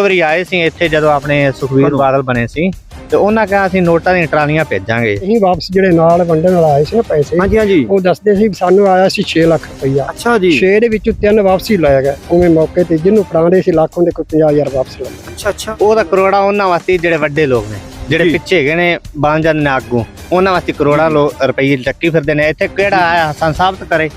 ਵਾਰੀ ਆਏ ਸੀ ਇੱਥੇ ਜਦੋਂ ਆਪਣੇ ਸੁਖਵੀਰ ਬਾਦਲ ਬਣੇ ਸੀ ਤੇ ਉਹਨਾਂ ਕਿਹਾ ਅਸੀਂ ਨੋਟਾਂ ਦੀਆਂ ਟਰਾਲੀਆਂ ਭੇਜਾਂਗੇ। ਅਸੀਂ ਵਾਪਸ ਜਿਹੜੇ ਨਾਲ ਵੰਡਣ ਵਾਲਾ ਆਏ ਸੀ ਨਾ ਪੈਸੇ ਹਾਂਜੀ ਹਾਂਜੀ। ਉਹ ਦੱਸਦੇ ਸੀ ਸਾਨੂੰ ਆਇਆ ਸੀ 6 ਲੱਖ ਰੁਪਈਆ। ਅੱਛਾ ਜੀ। 6 ਦੇ ਵਿੱਚੋਂ ਤਿੰਨ ਵਾਪਸੀ ਲੈ ਗਏ ਉਵੇਂ ਮੌਕੇ ਤੇ ਜਿਹਨੂੰ ਫੜਾਉਂਦੇ ਸੀ ਲੱਖ ਹੁੰਦੇ ਕੋਈ 50000 ਵਾਪਸ ਲੈ ਗਏ। ਅੱਛਾ ਅੱਛਾ। ਉਹ ਤਾਂ ਕਰੋੜਾਂ ਉਹਨਾਂ ਵਾਸਤੇ ਜਿਹੜੇ ਵੱਡੇ ਲੋਕ ਨੇ ਜਿਹੜੇ। ਪਿੱਛੇ ਹੈਗੇ ਨੇ ਬਣ ਜਾਂਦੇ ਨੇ ਆਗੂ ਉਹਨਾਂ ਵਾਸਤੇ ਕਰੋੜਾਂ ਰੁਪਏ ਟੱਕੀ ਫਿਰਦੇ ਨੇ। ਇੱਥੇ ਕਿਹੜਾ ਆਇਆ ਹਸਨ ਸਾਬਤ ਕਰੇ?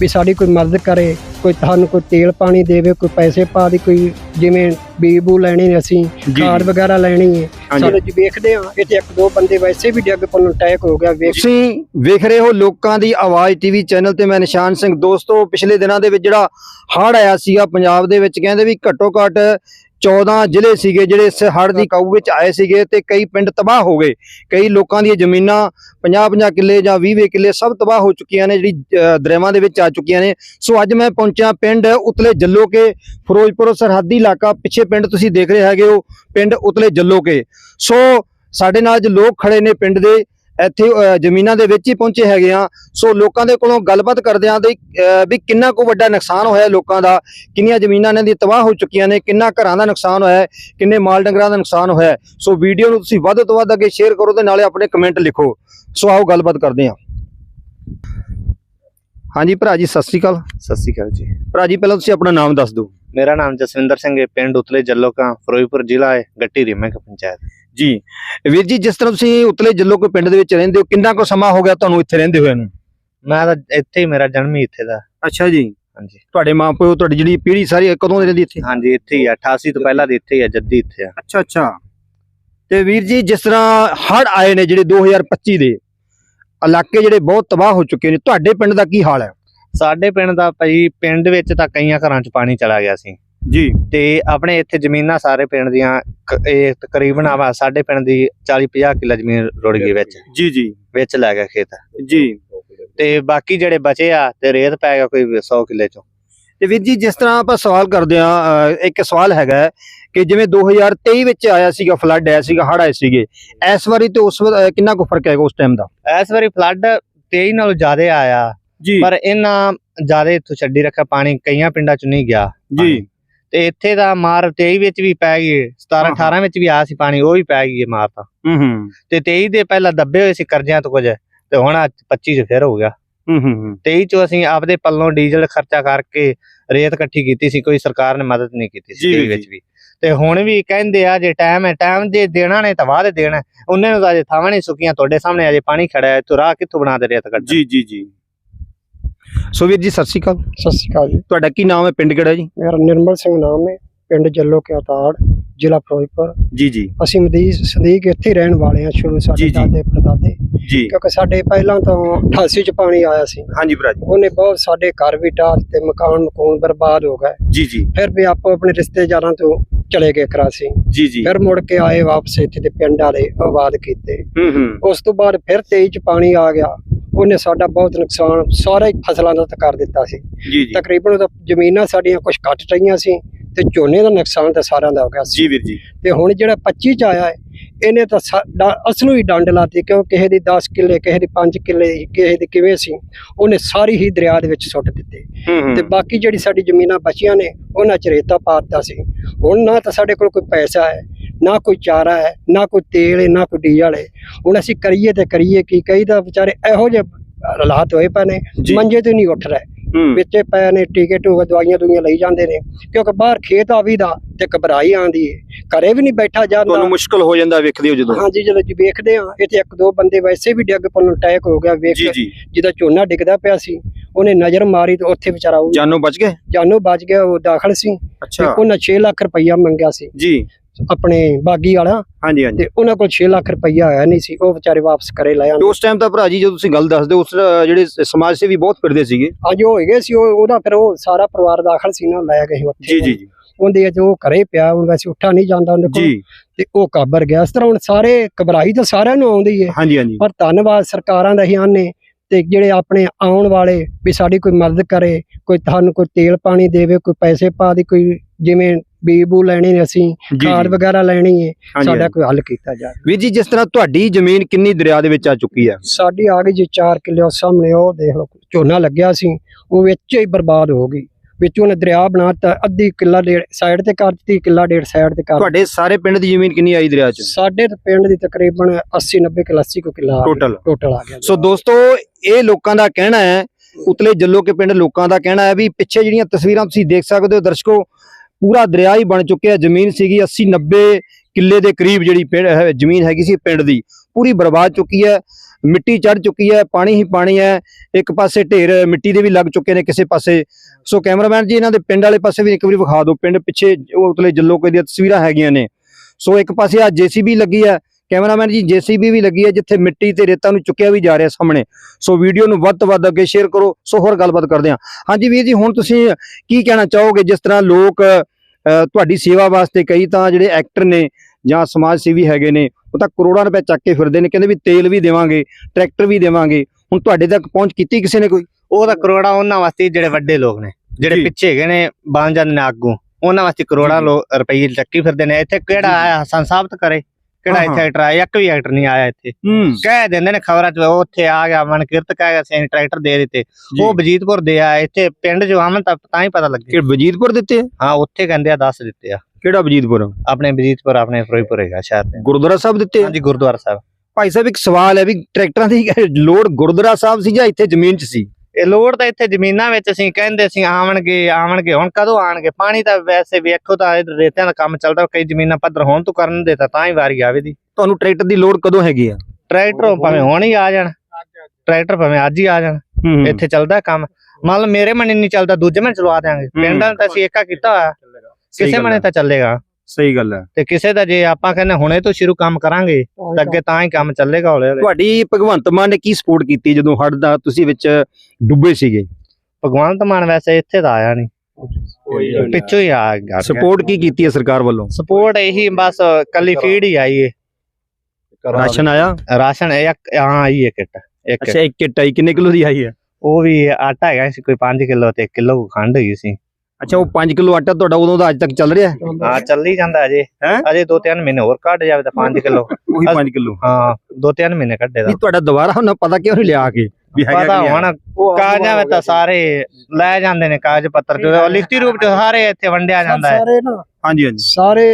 ਵੀ ਸਾਡੀ ਕੋਈ ਮਦਦ ਕਰੇ ਕੋਈ ਤੁਹਾਨੂੰ ਕੋਈ ਤੇਲ ਪਾਣੀ ਦੇਵੇ ਕੋਈ ਪੈਸੇ ਪਾ ਦੀ ਕੋਈ ਜਿਵੇਂ ਬੀਬੂ ਲੈਣੇ ਨੇ ਅਸੀਂ ਖਾਦ ਵਗੈਰਾ ਲੈਣੀ ਹੈ। ਸਾਨੂੰ ਜੀ ਵੇਖਦੇ ਆ ਇੱਥੇ ਇੱਕ ਦੋ ਬੰਦੇ ਵੈਸੇ ਵੀ ਡਿੱਗ ਪਣ ਅਟੈਕ ਹੋ ਗਿਆ ਵੇਖ ਤੁਸੀਂ ਵੇਖ ਰਹੇ ਹੋ ਲੋਕਾਂ ਦੀ ਆਵਾਜ਼ ਟੀਵੀ ਚੈਨਲ ਤੇ ਮੈਂ ਨਿਸ਼ਾਨ ਸਿੰਘ ਦੋਸਤੋ ਪਿਛਲੇ ਦਿਨਾਂ ਦੇ ਵਿੱਚ ਜਿਹੜਾ ਹੜ੍ਹ ਆਇਆ ਸੀਗਾ ਪੰਜਾਬ ਦੇ ਵਿੱਚ ਕਹਿੰਦੇ ਵੀ ਘੱਟੋ ਘੱਟ 14 ਜ਼ਿਲ੍ਹੇ ਸੀਗੇ ਜਿਹੜੇ ਇਸ ਹੜ੍ਹ ਦੀ ਕਾਬੂ ਵਿੱਚ ਆਏ ਸੀਗੇ ਤੇ ਕਈ ਪਿੰਡ ਤਬਾਹ ਹੋ ਗਏ। ਕਈ ਲੋਕਾਂ ਦੀਆਂ ਜ਼ਮੀਨਾਂ 50-50 ਕਿੱਲੇ ਜਾਂ 20-20 ਕਿੱਲੇ ਸਭ ਤਬਾਹ ਹੋ ਚੁੱਕੀਆਂ ਨੇ, ਜਿਹੜੀ ਦਰਿਆਵਾਂ ਦੇ ਵਿੱਚ ਆ ਚੁੱਕੀਆਂ ਨੇ। ਸੋ ਅੱਜ ਮੈਂ ਪਹੁੰਚਿਆ ਪਿੰਡ ਉਤਲੇ ਜੱਲੋ ਕੇ, ਫਿਰੋਜ਼ਪੁਰ ਸਰਹੱਦੀ ਇਲਾਕਾ। ਪਿੱਛੇ ਪਿੰਡ ਤੁਸੀਂ ਦੇਖ ਰਹੇ ਹੈਗੇ ਹੋ, ਪਿੰਡ ਉਤਲੇ ਜੱਲੋ ਕੇ। ਸੋ ਸਾਡੇ ਨਾਲ ਅੱਜ ਲੋਕ ਖੜੇ ਨੇ ਪਿੰਡ ਦੇ। ਇੱਥੇ ਜ਼ਮੀਨਾਂ ਦੇ ਵਿੱਚ ਹੀ ਪਹੁੰਚੇ ਹੈਗੇ ਆ ਸੋ ਲੋਕਾਂ ਦੇ ਕੋਲੋਂ ਗੱਲਬਾਤ ਕਰਦੇ ਆਂ ਅਹ, ਵੀ ਕਿੰਨਾ ਕੁ ਵੱਡਾ ਨੁਕਸਾਨ ਹੋਇਆ ਲੋਕਾਂ ਦਾ ਕਿੰਨੀਆਂ ਜ਼ਮੀਨਾਂ ਇਹਨਾਂ ਦੀ ਤਬਾਹ ਹੋ ਚੁੱਕੀਆਂ ਨੇ ਕਿੰਨਾ ਘਰਾਂ ਦਾ ਨੁਕਸਾਨ ਹੋਇਆ ਕਿੰਨੇ ਮਾਲ ਡੰਗਰਾਂ ਦਾ ਨੁਕਸਾਨ ਹੋਇਆ। ਸੋ ਵੀਡੀਓ ਨੂੰ ਤੁਸੀਂ ਵੱਧ ਤੋਂ ਵੱਧ ਅੱਗੇ ਸ਼ੇਅਰ ਕਰੋ ਤੇ ਨਾਲੇ ਆਪਣੇ ਕਮੈਂਟ ਲਿਖੋ। ਸੋ ਆਓ ਗੱਲਬਾਤ ਕਰਦੇ ਆਂ ਹਾਂਜੀ ਭਰਾ ਜੀ ਸਤਿ ਸ਼੍ਰੀ ਅਕਾਲ। ਸਤਿ ਸ਼੍ਰੀ ਅਕਾਲ ਜੀ। ਭਰਾ ਜੀ ਪਹਿਲਾਂ ਤੁਸੀਂ ਆਪਣਾ ਨਾਮ ਦੱਸ ਦਿਓ। ਮੇਰਾ ਨਾਮ ਜਸਵਿੰਦਰ ਸਿੰਘ ਹੈ ਪਿੰਡ ਉਤਲੇ ਜੱਲੋਕਾਂ ਫਿਰੋਜ਼ਪੁਰ ਜ਼ਿਲ੍ਹਾ ਹੈ ਗੱਟੀ ਰੀਮਕ ਪੰਚਾਇਤ। ਜੀ। ਵੀਰ ਜੀ ਜਿਸ ਤਰ੍ਹਾਂ ਤੁਸੀਂ ਉਤਲੇ ਜੱਲੋ ਕੇ ਪਿੰਡ ਦੇ ਵਿੱਚ ਰਹਿੰਦੇ ਹੋ ਕਿੰਨਾ ਕੁ ਸਮਾਂ ਹੋ ਗਿਆ ਤੁਹਾਨੂੰ ਇੱਥੇ ਰਹਿੰਦੇ ਹੋਏ ਨੂੰ? ਮੈਂ ਤਾਂ ਇੱਥੇ ਹੀ ਮੇਰਾ ਜਨਮ ਹੀ ਇੱਥੇ ਦਾ। ਅੱਛਾ ਜੀ। ਹਾਂਜੀ। ਤੁਹਾਡੇ ਮਾਪਿਓ ਤੁਹਾਡੀ ਜਿਹੜੀ ਪੀੜ੍ਹੀ ਸਾਰੀ ਕਦੋਂ ਦੀ ਰਹਿੰਦੀ ਇੱਥੇ? ਹਾਂਜੀ ਇੱਥੇ ਹੀ ਆ। 88 ਤੋਂ ਪਹਿਲਾਂ ਦੀ ਇੱਥੇ ਹੀ ਆ ਜੱਦੀ ਇੱਥੇ ਆ। ਅੱਛਾ ਅੱਛਾ। ਤੇ ਵੀਰ ਜੀ ਜਿਸ ਤਰ੍ਹਾਂ ਹੜ੍ਹ ਆਏ ਨੇ ਜਿਹੜੇ 2025 ਦੇ ਇਲਾਕੇ ਜਿਹੜੇ ਬਹੁਤ ਤਬਾਹ ਹੋ ਚੁੱਕੇ ਨੇ ਤੁਹਾਡੇ ਪਿੰਡ ਦਾ ਕੀ ਹਾਲ ਹੈ? ਸਾਡੇ ਪਿੰਡ ਦਾ ਭਾਈ ਪਿੰਡ ਵਿੱਚ ਤਾਂ ਕਈਆਂ ਘਰਾਂ 'ਚ ਪਾਣੀ ਚਲਾ ਗਿਆ ਸੀ। ਜੀ। ਤੇ ਆਪਣੇ ਇੱਥੇ ਜ਼ਮੀਨਾਂ ਸਾਰੇ ਪਿੰਡ ਦੀਆਂ ਕ- ਇਹ ਤਕਰੀਬਨ ਆ ਸਾਡੇ ਪਿੰਡ ਦੀ 40 50 ਕਿੱਲਾ ਜ਼ਮੀਨ ਰੁੜ ਗਈ ਵਿੱਚ। ਜੀ ਜੀ। ਵਿੱਚ ਲੈ ਗਿਆ ਖੇਤ। ਜੀ। ਤੇ ਬਾਕੀ ਜਿਹੜੇ ਬਚੇ ਆ ਤੇ ਰੇਤ ਪੈ ਗਿਆ ਕੋਈ 100 ਕਿੱਲੇ ਚੋਂ। ਤੇ ਵੀਰ ਜੀ ਜਿਸ ਤਰ੍ਹਾਂ ਆਪਾਂ ਸਵਾਲ ਕਰਦੇ ਆ ਇੱਕ ਸਵਾਲ ਹੈਗਾ ਹੈ ਕਿ ਜਿਵੇਂ 2023 ਵਿੱਚ ਆਇਆ ਸੀਗਾ ਫਲੱਡ ਆਇਆ ਸੀਗਾ ਹੜ੍ਹ ਆਏ ਸੀਗੇ। ਇਸ ਵਾਰੀ ਤੇ ਉਸ ਅਹ, ਕਿੰਨਾ ਕੁ ਫ਼ਰਕ ਹੈਗਾ ਉਸ ਟਾਈਮ ਦਾ? ਇਸ ਵਾਰੀ ਫਲੱਡ 23 ਨਾਲੋਂ ਜ਼ਿਆਦਾ ਆਇਆ। ਜੀ। ਪਰ ਇਹਨਾਂ ਜ਼ਿਆਦਾ ਇੱਥੋਂ ਛੱਡੀ ਰੱਖਿਆ ਪਾਣੀ ਕਈਆਂ ਪਿੰਡਾਂ 'ਚ ਨਹੀਂ ਗਿਆ। ਜੀ। ਤੇ ਇੱਥੇ ਦਾ ਮਾਰ 23 ਵਿੱਚ ਵੀ ਪੈ ਗਈ 17 ਹਾਂ, ਹਾਂ। 18 ਵਿੱਚ ਵੀ ਆਇਆ ਸੀ ਪਾਣੀ ਉਹ ਵੀ ਪੈ ਗਈ ਮਾਰ ਤਾਂ। ਹੂੰ ਹੂੰ। ਤੇ 23 ਦੇ ਪਹਿਲਾਂ ਦੱਬੇ ਹੋਏ ਸੀ ਕਰਜ਼ਿਆਂ ਤੋਂ ਕੁਝ ਤੇ ਹੁਣ ਅੱਜ 25 ਚ ਫਿਰ ਹੋ ਗਿਆ। ਹੂੰ ਹੂੰ ਹੂੰ। 23 ਚੋਂ ਅਸੀਂ ਆਪਦੇ ਪੱਲੋਂ ਡੀਜ਼ਲ ਖਰਚਾ ਕਰਕੇ ਰੇਤ ਇਕੱਠੀ ਕੀਤੀ ਸੀ ਕੋਈ ਸਰਕਾਰ ਨੇ ਮਦਦ ਨਹੀਂ ਕੀਤੀ ਸੀ ਜੀ, 23 ਜੀ। ਵਿੱਚ ਵੀ। ਤੇ ਹੁਣ ਵੀ ਕਹਿੰਦੇ ਆ ਜੇ ਟਾਈਮ ਹੈ ਟਾਈਮ ਜੇ ਦੇਣਾ ਨੇ ਤਾਂ ਵਾਅਦੇ ਦੇਣਾ। ਉਹਨੇ ਨੂੰ ਤਾਂ ਅਜੇ ਥਾਵਾਂ ਨਹੀਂ ਸੁੱਕੀਆਂ ਤੁਹਾਡੇ ਸਾਹਮਣੇ ਅਜੇ ਪਾਣੀ ਖੜਾ ਹੈ ਤੂੰ ਰਾਹ ਕਿੱਥੋਂ ਬਣਾ ਦੇ ਰੇਤ ਕੱਢ ਜੀ ਜੀ ਜੀ। ਸੋ ਵੀਰ ਜੀ ਸਤਿ ਸ਼੍ਰੀ ਅਕਾਲ। ਸਤਿ ਸ਼੍ਰੀ ਅਕਾਲ ਜੀ। ਤੁਹਾਡਾ ਕੀ ਨਾਮ ਹੈ? ਪਿੰਡ ਕਿਹੜਾ ਜੀ? ਮੇਰਾ ਨਿਰਮਲ ਸਿੰਘ ਨਾਮ ਹੈ। ਪਿੰਡ ਜੱਲੋ ਕੇ ਅਤਾੜ ਜ਼ਿਲ੍ਹਾ ਫਿਰੋਜ਼ਪੁਰ। ਜੀ ਜੀ। ਅਸੀਂ ਮਦੀਸ ਸਦੀਕ ਇੱਥੇ ਹੀ ਰਹਿਣ ਵਾਲੇ ਆ ਸ਼ੁਰੂ ਸਾਡੇ। ਦਾਦੇ ਪੜਦਾਦੇ। ਜੀ। ਕਿਉਂਕਿ ਸਾਡੇ ਪਹਿਲਾਂ ਤੋਂ 88 ਚ ਪਾਣੀ ਆਇਆ ਸੀ। ਹਾਂਜੀ ਭਰਾ ਜੀ। ਉਹਨੇ ਬਹੁਤ ਸਾਡੇ ਘਰ ਵੀ ਢਾਹ ਤੇ ਮਕਾਨ ਮਕੂਨ ਬਰਬਾਦ ਹੋ ਗਏ। ਜੀ ਜੀ। ਫਿਰ ਵੀ ਆਪੋ ਆਪਣੇ ਰਿਸ਼ਤੇਦਾਰਾਂ ਤੋਂ ਚਲੇ ਗਏ ਕਰਾਸੀ। ਜੀ ਜੀ। ਫਿਰ ਮੁੜ ਕੇ ਆਏ ਵਾਪਸ ਇੱਥੇ ਤੇ ਪਿੰਡ ਵਾਲੇ ਆਬਾਦ ਕੀਤੇ। ਹੂੰ ਹੂੰ। ਉਸ ਤੋਂ ਬਾਅਦ ਫਿਰ 23 ਚ ਪਾਣੀ ਆ ਗਿਆ। ਉਹਨੇ ਸਾਡਾ ਬਹੁਤ ਨੁਕਸਾਨ ਸਾਰੇ ਹੀ ਫਸਲਾਂ ਦਾ ਕਰ ਦਿੱਤਾ ਸੀ। ਜੀ ਜੀ। ਤਕਰੀਬਨ ਉਹਦਾ ਜ਼ਮੀਨਾਂ ਸਾਡੀਆਂ ਕੁਝ ਘੱਟ ਰਹੀਆਂ ਸੀ ਤੇ ਝੋਨੇ ਦਾ ਨੁਕਸਾਨ ਤਾਂ ਸਾਰਿਆਂ ਦਾ ਹੋ ਗਿਆ ਸੀ। ਜੀ ਵੀਰ ਜੀ। ਤੇ ਹੁਣ ਜਿਹੜਾ 25 ਚ ਆਇਆ ਹੈ ਇਹਨੇ ਤਾਂ ਸਾਡਾ ਅਸਲੋਂ ਹੀ ਡੰਡ ਲਾਤੀ ਕਿਉਂ? ਕਿਸੇ ਦੀ 10 ਕਿੱਲੇ ਕਿਸੇ ਦੀ 5 ਕਿੱਲੇ ਕਿਸੇ ਦੀ ਕਿਵੇਂ ਸੀ? ਉਹਨੇ ਸਾਰੀ ਹੀ ਦਰਿਆ ਦੇ ਵਿੱਚ ਸੁੱਟ ਦਿੱਤੇ। ਤੇ ਬਾਕੀ ਜਿਹੜੀ ਸਾਡੀ ਜ਼ਮੀਨਾਂ ਬਚੀਆਂ ਨੇ ਉਹਨਾਂ ਚ ਰੇਤਾ ਪਾ ਦਿੱਤਾ ਸੀ। ਹੁਣ ਨਾ ਤਾਂ ਸਾਡੇ ਕੋਲ ਕੋਈ ਪੈਸਾ ਹੈ ਨਾ ਕੋਈ ਚਾਰਾ ਹੈ ਨਾ ਕੋਈ ਤੇਲ ਹੈ ਨਾ ਕੋਈ ਡੀਜ਼ਲ ਹੈ। ਹੁਣ ਅਸੀਂ ਕਰੀਏ ਤੇ ਕਰੀਏ ਕੀ ਕਈ ਤਾਂ ਵਿਚਾਰੇ ਇਹੋ ਜਿਹੇ ਹਾਲਾਤ ਹੋਏ ਪਏ ਨੇ। ਮੰਜੇ ਤੋਂ ਨਹੀਂ ਉੱਠ ਰਹੇ। ਵਿੱਚੇ ਪਏ ਨੇ ਟੀਕੇ ਟੂਕੇ ਦਵਾਈਆਂ ਦੁਈਆਂ ਲਈ ਜਾਂਦੇ ਨੇ ਕਿਉਂਕਿ ਬਾਹਰ ਖੇਤ ਆਵੀ ਦਾ ਤੇ ਘਬਰਾਈ ਆਂਦੀ ਹੈ ਘਰੇ ਵੀ ਨਹੀਂ ਬੈਠਾ ਜਾਂਦਾ। ਤੁਹਾਨੂੰ ਮੁਸ਼ਕਲ ਹੋ ਜਾਂਦਾ ਵੇਖਦੇ ਹੋ ਜਦੋਂ। ਹਾਂਜੀ ਜਦੋਂ ਜੀ ਵੇਖਦੇ ਆ ਇੱਥੇ ਇੱਕ ਦੋ ਬੰਦੇ ਵੈਸੇ ਵੀ ਡਿੱਗ ਪਣ ਅਟੈਕ ਹੋ ਗਿਆ ਵੇਖ ਜਿਹਦਾ ਝੋਨਾ ਡਿੱਗਦਾ ਪਿਆ ਸੀ ਉਹਨੇ ਨਜ਼ਰ ਮਾਰੀ ਤੇ ਉੱਥੇ ਵਿਚਾਰਾ ਉਹ ਜਾਨੋਂ ਬਚ ਗਏ? ਜਾਨੋਂ ਬਚ ਗਿਆ ਉਹ ਦਾਖਲ ਸੀ। ਅੱਛਾ। ਉਹਨਾਂ 6 ਲੱਖ ਰੁਪਈਆ ਮੰਗਿਆ ਸੀ। ਜੀ। ਆਪਣੇ ਬਾਗੀ ਵਾਲਾ ਹਾਂਜੀ ਹਾਂਜੀ। ਤੇ ਉਹਨਾਂ ਕੋਲ 6 ਲੱਖ ਰੁਪਈਆ ਆਇਆ ਨਹੀਂ ਸੀ ਉਹ ਵਿਚਾਰੇ ਵਾਪਸ ਕਰੇ ਲੈ ਤੇ ਉਸ ਟਾਈਮ ਤਾਂ ਭਰਾ ਜੀ ਜਦੋਂ ਤੁਸੀਂ ਗੱਲ ਦੱਸਦੇ ਹੋ, ਉਸ ਜਿਹੜੇ ਸ- ਸਮਾਜ ਸੇਵੀ ਬਹੁਤ ਫਿਰਦੇ ਸੀਗੇ। ਅੱਜ ਉਹ ਹੈਗੇ ਸੀ ਉਹ ਉਹਦਾ ਫਿਰ ਉਹ ਸਾਰਾ ਪਰਿਵਾਰ ਦਾਖਲ ਸੀ ਨਾ ਲੈ ਗਏ ਉੱਥੇ। ਜੀ ਜੀ ਜੀ। ਉਹਦੇ ਜੋ ਘਰੇ ਪਿਆ ਹੁਣ ਵੈਸੇ ਉੱਠਾ ਨਹੀਂ ਜਾਂਦਾ ਉਹਦੇ ਕੋਲ। ਤੇ ਉਹ ਕਾਬਰ ਗਿਆ। ਇਸ ਤਰ੍ਹਾਂ ਹੁਣ ਸਾਰੇ ਘਬਰਾਈ ਤਾਂ ਸਾਰਿਆਂ ਨੂੰ ਆਉਂਦੀ ਹੈ ਹਾਂਜੀ ਹਾਂਜੀ। ਪਰ ਧੰਨਵਾਦ ਸਰਕਾਰਾਂ ਦਾ ਹੀ ਆਨੇ ਤੇ ਜਿਹੜੇ ਆਪਣੇ ਆਉਣ ਵਾਲੇ ਵੀ ਸਾਡੀ ਕੋਈ ਮਦਦ ਕਰੇ ਕੋਈ ਤੁਹਾਨੂੰ ਕੋਈ ਤੇਲ ਪਾਣੀ ਦੇਵੇ ਕੋਈ ਪੈਸੇ ਪਾ ਦੀ ਕੋਈ ਜਿਵੇਂ ਬੀਬੂ ਲੈਣੇ ਨੇ ਅਸੀਂ ਖਾਦ ਵਗੈਰਾ ਲੈਣੀ ਹੈ ਸਾਡਾ। ਕੋਈ ਹੱਲ ਕੀਤਾ ਜਾਵੇ। ਵੀਰ ਜੀ ਜਿਸ ਤਰ੍ਹਾਂ ਤੁਹਾਡੀ ਜ਼ਮੀਨ ਕਿੰਨੀ ਦਰਿਆ ਦੇ ਵਿੱਚ ਆ ਚੁੱਕੀ ਹੈ? ਸਾਡੀ ਆ ਗਈ ਜੀ 4 ਕਿੱਲੇ ਸਾਹਮਣੇ ਉਹ ਦੇਖ ਲਓ ਝੋਨਾ ਲੱਗਿਆ ਸੀ ਉਹ ਵਿੱਚ ਹੀ ਬਰਬਾਦ ਹੋ ਗਈ। ਵਿੱਚੋਂ ਨੇ ਦਰਿਆ ਬਣਾਤਾ ਅੱਧੀ ਕਿੱਲਾ ਡੇਢ ਸਾਈਡ ਤੇ ਕਰ ਦਿੱਤੀ ਕਿੱਲਾ ਡੇਢ ਸਾਈਡ ਤੇ ਕਰ ਤੁਹਾਡੇ ਸਾਰੇ ਪਿੰਡ ਦੀ ਜ਼ਮੀਨ ਕਿੰਨੀ ਆਈ ਦਰਿਆ 'ਚ? ਸਾਡੇ ਪਿੰਡ ਦੀ ਤਕਰੀਬਨ 80 90 ਕਿੱਲਾ 80 ਕੋ ਕਿੱਲਾ Total? ਟੋਟਲ ਆ ਗਿਆ ਸੋ ਦੋਸਤੋ ਇਹ ਲੋਕਾਂ ਦਾ ਕਹਿਣਾ ਹੈ ਉਤਲੇ ਜੱਲੋ ਕੇ ਪਿੰਡ ਲੋਕਾਂ ਦਾ ਕਹਿਣਾ ਹੈ ਵੀ ਪਿੱਛੇ ਜਿਹੜੀਆਂ ਤਸਵੀਰਾਂ ਤੁਸੀਂ ਦੇਖ ਸਕਦੇ ਹੋ ਦਰਸ਼ਕੋ ਪੂਰਾ ਦਰਿਆ ਹੀ ਬਣ ਚੁੱਕਿਆ, ਜ਼ਮੀਨ ਸੀਗੀ 80 90 ਕਿੱਲੇ ਦੇ ਕਰੀਬ ਜਿਹੜੀ ਪਿੰਡ- ਜ਼ਮੀਨ ਹੈਗੀ ਸੀ ਪਿੰਡ ਦੀ। ਪੂਰੀ ਬਰਬਾਦ ਚੁੱਕੀ ਹੈ, ਮਿੱਟੀ ਚੜ ਚੁੱਕੀ ਹੈ, ਪਾਣੀ ਹੀ ਪਾਣੀ ਹੈ, ਇੱਕ ਪਾਸੇ ਢੇਰ ਮਿੱਟੀ ਦੇ ਵੀ ਲੱਗ ਚੁੱਕੇ ਨੇ ਕਿਸੇ ਪਾਸੇ। ਸੋ ਕੈਮਰਾਮੈਨ ਜੀ, ਇਹਨਾਂ ਦੇ ਪਿੰਡ ਵਾਲੇ ਪਾਸੇ ਵੀ ਇੱਕ ਵਾਰੀ ਵਿਖਾ ਦਿਓ, ਪਿੰਡ ਪਿੱਛੇ ਉਤਲੇ ਜੱਲੋ ਕੇ ਦੀਆਂ ਤਸਵੀਰਾਂ ਹੈਗੀਆਂ ਨੇ। ਸੋ ਇੱਕ ਪਾਸੇ ਆ ਜੀਸੀਬੀ ਲੱਗੀ ਹੈ, ਕੈਮਰਾਮੈਨ ਜੀ, ਜੀਸੀਬੀ ਵੀ ਲੱਗੀ ਹੈ, ਜਿੱਥੇ ਮਿੱਟੀ ਤੇ ਰੇਤਾ ਨੂੰ ਚੁੱਕਿਆ ਵੀ ਜਾ ਰਿਹਾ ਸਾਹਮਣੇ। ਸੋ ਵੀਡੀਓ ਨੂੰ ਵੱਧ ਤੋਂ ਵੱਧ ਅੱਗੇ ਸ਼ੇਅਰ ਕਰੋ, ਸੋ ਹੋਰ ਗੱਲਬਾਤ ਕਰਦੇ ਹਾਂ। ਹਾਂਜੀ ਵੀਰ ਜੀ, ਹੁਣ ਤੁਸੀਂ ਕੀ ਕਹਿਣਾ ਚਾਹੋਗੇ, ਜਿਸ ਤਰ੍ਹਾਂ ਲੋਕ ਤੁਹਾਡੀ ਸੇਵਾ ਵਾਸਤੇ ਕਈ ਤਾਂ ਜਿਹੜੇ ਐਕਟਰ ਨੇ ਜਾਂ ਸਮਾਜ ਸੇਵੀ ਹੈਗੇ ਨੇ ਉਹ ਤਾਂ ਕਰੋੜਾਂ ਰੁਪਏ ਚੱਕ ਕੇ ਫਿਰਦੇ ਨੇ ਕਹਿੰਦੇ ਵੀ ਤੇਲ ਵੀ ਦੇਵਾਂਗੇ ਟਰੈਕਟਰ ਵੀ ਦੇਵਾਂਗੇ ਹੁਣ ਤੁਹਾਡੇ ਤੱਕ ਪਹੁੰਚ ਕੀਤੀ ਕਿਸੇ ਨੇ ਕੋਈ ਉਹ ਤਾਂ ਕਰੋੜਾਂ ਉਹਨਾਂ ਵਾਸਤੇ ਜਿਹੜੇ ਵੱਡੇ ਲੋਕ ਨੇ। ਜਿਹੜੇ ਪਿੱਛੇ ਹੈਗੇ ਨੇ ਜਾਂਦੇ ਨੇ ਆਗੂ ਉਹਨਾਂ ਵਾਸਤੇ ਕਰੋੜਾਂ ਰੁਪਏ ਚੱਕੀ ਫਿਰਦੇ ਨੇ ਇੱਥੇ ਕਿਹੜਾ। ਆਇਆ ਹਸਨ ਸਾਬਤ ਕਰੇ ਕਿਹੜਾ ਇੱਥੇ। ਐਕਟਰ ਆਇਆ? ਇੱਕ ਵੀ ਐਕਟਰ ਨਹੀਂ ਆਇਆ ਇੱਥੇ। ਕਹਿ ਦਿੰਦੇ ਨੇ ਖਬਰਾਂ 'ਚ ਉਹ ਉੱਥੇ ਆ ਗਿਆ ਮਨਕਿਰਤ ਕਹਿ ਗਿਆ ਸੀ ਟਰੈਕਟਰ ਦੇ ਦਿੱਤੇ। ਉਹ ਬਜੀਤਪੁਰ ਦੇ ਆ ਇੱਥੇ ਪਿੰਡ 'ਚ ਆਵਣ ਤਾਂ ਤਾਂ ਹੀ ਪਤਾ ਲੱਗੇ। ਕਿ ਵਜੀਦਪੁਰ ਦਿੱਤੇ? ਹਾਂ ਉੱਥੇ ਕਹਿੰਦੇ ਆ ਦੱਸ ਦਿੱਤੇ ਆ। ਕਿਹੜਾ ਵਜੀਦਪੁਰ ਆਪਣੇ ਬਜੀਤਪੁਰ ਆਪਣੇ ਫਿਰੋਜ਼ਪੁਰ ਹੈਗਾ ਸ਼ਹਿਰ ਦੇ। ਗੁਰਦੁਆਰਾ ਸਾਹਿਬ ਦਿੱਤੇ? ਹਾਂਜੀ ਗੁਰਦੁਆਰਾ ਸਾਹਿਬ। ਭਾਈ ਸਾਹਿਬ ਇੱਕ ਸਵਾਲ ਹੈ ਵੀ ਟਰੈਕਟਰਾਂ ਦੀ ਲੋਡ ਗੁਰਦੁਆਰਾ ਸਾਹਿਬ ਸੀ ਜਾਂ ਇੱਥੇ ਜ਼ਮੀਨ 'ਚ ਸੀ? ਇਹ ਲੋੜ ਤਾਂ ਇੱਥੇ ਜ਼ਮੀਨਾਂ ਵਿੱਚ ਅਸੀਂ ਕਹਿੰਦੇ ਸੀ ਆਵਣਗੇ ਆਵਣਗੇ ਹੁਣ ਕਦੋਂ ਆਣਗੇ ਪਾਣੀ ਤਾਂ ਵੈਸੇ ਵੇਖੋ ਤਾਂ ਇਹ ਰੇਤਿਆਂ ਦਾ ਕੰਮ ਚੱਲਦਾ ਕਈ ਜ਼ਮੀਨਾਂ ਪੱਧਰ ਹੋਣ ਤੋਂ ਕਰਨ ਦੇ ਤਾਂ ਤਾਂ ਹੀ ਵਾਰੀ ਆਵੇ ਦੀ ਤੁਹਾਨੂੰ ਟਰੈਕਟਰ ਦੀ ਲੋਡ ਕਦੋਂ ਹੈਗੀ ਆ? ਟਰੈਕਟਰ ਭਾਵੇਂ ਹੁਣ ਹੀ ਆ ਜਾਣ। ਟਰੈਕਟਰ ਭਾਵੇਂ ਅੱਜ ਹੀ ਆ ਜਾਣ। ਇੱਥੇ ਚੱਲਦਾ ਕੰਮ। ਮੰਨ ਲਓ ਮੇਰੇ ਮਨ ਨਹੀਂ ਚੱਲਦਾ ਦੂਜੇ ਮਨ ਚਲਵਾ ਦਿਆਂਗੇ। ਪਿੰਡਾਂ ਤਾਂ ਅਸੀਂ ਏਕਾ ਕੀਤਾ ਹੋਇਆ। ਕਿਸੇ ਮਨੇ ਤਾਂ ਚੱਲੇਗਾ। ਸਹੀ ਗੱਲ ਹੈ। ਤੇ ਕਿਸੇ ਦਾ ਜੇ ਆਪਾਂ ਕਹਿੰਦੇ ਹੁਣੇ ਤੋਂ ਸ਼ੁਰੂ ਕੰਮ ਕਰਾਂਗੇ ਤਾਂ ਅੱਗੇ ਤਾਂ। ਹੀ ਕੰਮ ਚੱਲੇਗਾ ਹੌਲੇ ਹੌਲੇ। ਤੁਹਾਡੀ ਭਗਵੰਤ ਮਾਨ ਨੇ ਕੀ ਸਪੋਰਟ ਕੀਤੀ ਜਦੋਂ ਹੜ੍ਹ ਦਾ ਤੁਸੀਂ ਵਿੱਚ ਡੁੱਬੇ ਸੀਗੇ? ਭਗਵੰਤ ਮਾਨ ਵੈਸੇ ਇੱਥੇ ਤਾਂ ਆਇਆ ਨਹੀਂ। ਪਿੱਛੋਂ ਹੀ ਆ ਗਿਆ। ਸਪੋਰਟ ਕੀ ਕੀਤੀ ਹੈ ਸਰਕਾਰ ਵੱਲੋਂ? ਸਪੋਰਟ ਇਹੀ ਬਸ ਕੱਲੀ ਫੀਡ ਹੀ ਆਈ ਏ। ਰਾਸ਼ਨ ਆਇਆ? ਰਾਸ਼ਨ ਇੱਕ ਹਾਂ ਆਈ ਹੈ ਕਿੱਟ ਇੱਕ ਅੱਛਾ ਇੱਕ ਕਿੱਟ ਆਈ। ਕਿੰਨੇ ਕਿਲੋ ਦੀ ਆਈ ਹੈ? ਉਹ ਵੀ ਆਟਾ ਹੈਗਾ ਸੀ ਕੋਈ 5 ਕਿਲੋ ਤੇ 1 ਕਿਲੋ ਖੰਡ ਹੋਈ ਸੀ। ਅੱਛਾ ਉਹ 5 ਕਿਲੋ ਆਟਾ ਤੁਹਾਡਾ ਉਦੋਂ ਦਾ ਅੱਜ ਤੱਕ ਚੱਲ ਰਿਹਾ? ਹੈ ਹਾਂ ਚੱਲੀ ਜਾਂਦਾ ਅਜੇ। ਹੈਂ? ਅਜੇ 2-3 ਮਹੀਨੇ ਹੋਰ ਕੱਢ ਜਾਵੇ ਤਾਂ 5 ਕਿਲੋ। ਉਹੀ 5 ਕਿਲੋ। ਹਾਂ 2-3 ਮਹੀਨੇ ਕੱਢੇ ਦਾ ਨਹੀਂ ਤੁਹਾਡਾ ਦੁਬਾਰਾ ਉਹਨਾਂ ਪਤਾ ਕਿਉਂ ਨਹੀਂ ਲਿਆ ਕੇ? ਵੀ ਹੈਗਾ ਪਤਾ ਕਿ ਨਹੀਂ ਹੁਣ ਕਾਗਜ਼ਾਂ ਵਿੱਚ ਤਾਂ ਸਾਰੇ ਲੈ ਜਾਂਦੇ ਨੇ ਕਾਗਜ਼ ਪੱਤਰ ਜੋ ਲਿਖਤੀ ਰੂਪ ਚ ਸਾਰੇ ਇੱਥੇ ਵੰਡਿਆ ਜਾਂਦਾ ਹੈ। ਸਾਰੇ ਨਾ ਹਾਂਜੀ ਹਾਂਜੀ। ਸਾਰੇ